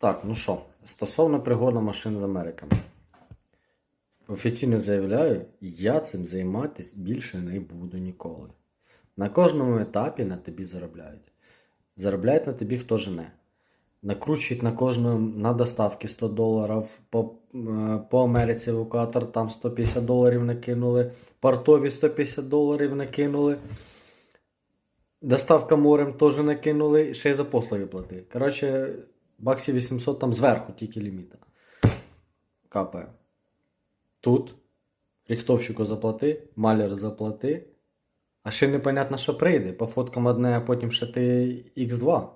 Так, ну що, стосовно пригону машин з Америки. Офіційно заявляю, я цим займатися більше не буду ніколи. На кожному етапі на тобі заробляють. Заробляють на тобі хто жене. Накручують на кожну на доставки 100 доларів, по, е, по Америці евакуатор там 150 доларів накинули, портові 150 доларів накинули. Доставка морем теж накинули, ще й за послуги плати. Коротше, баксів 800 там зверху тільки ліміта. Капає. Тут ріхтовщику заплати, маляру заплати. А ще непонятно, що прийде. По фоткам одне, а потім ще ти X2,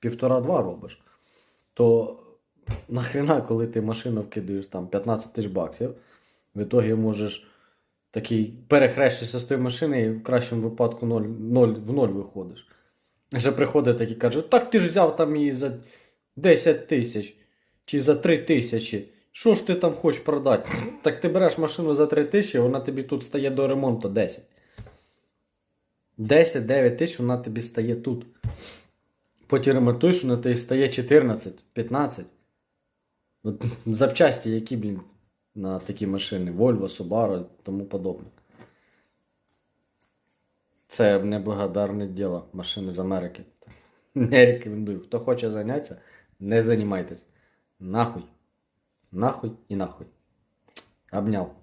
півтора-два робиш. То нахрена, коли ти машину вкидаєш там 15 тисяч баксів, в ітогі можеш такий перехрещишся з тої машини і в кращому випадку 0, 0, в ноль виходиш. Ще приходить такий каже, так ти ж взяв там її за 10 тисяч чи за 3 тисячі. Що ж ти там хочеш продати? Так ти береш машину за 3 тисячі, вона тобі тут стає до ремонту 10. 10-9 тисяч вона тобі стає тут. Потім ремонтуєш, вона тобі стає 14, 15. Запчасті, які, блін, на такі машини. Volvo, Subaru і тому подобне. Це неблагодарне діло машини з Америки. Не рекомендую. Хто хоче зайнятися, не займайтесь. Нахуй. Нахуй і нахуй. Обняв.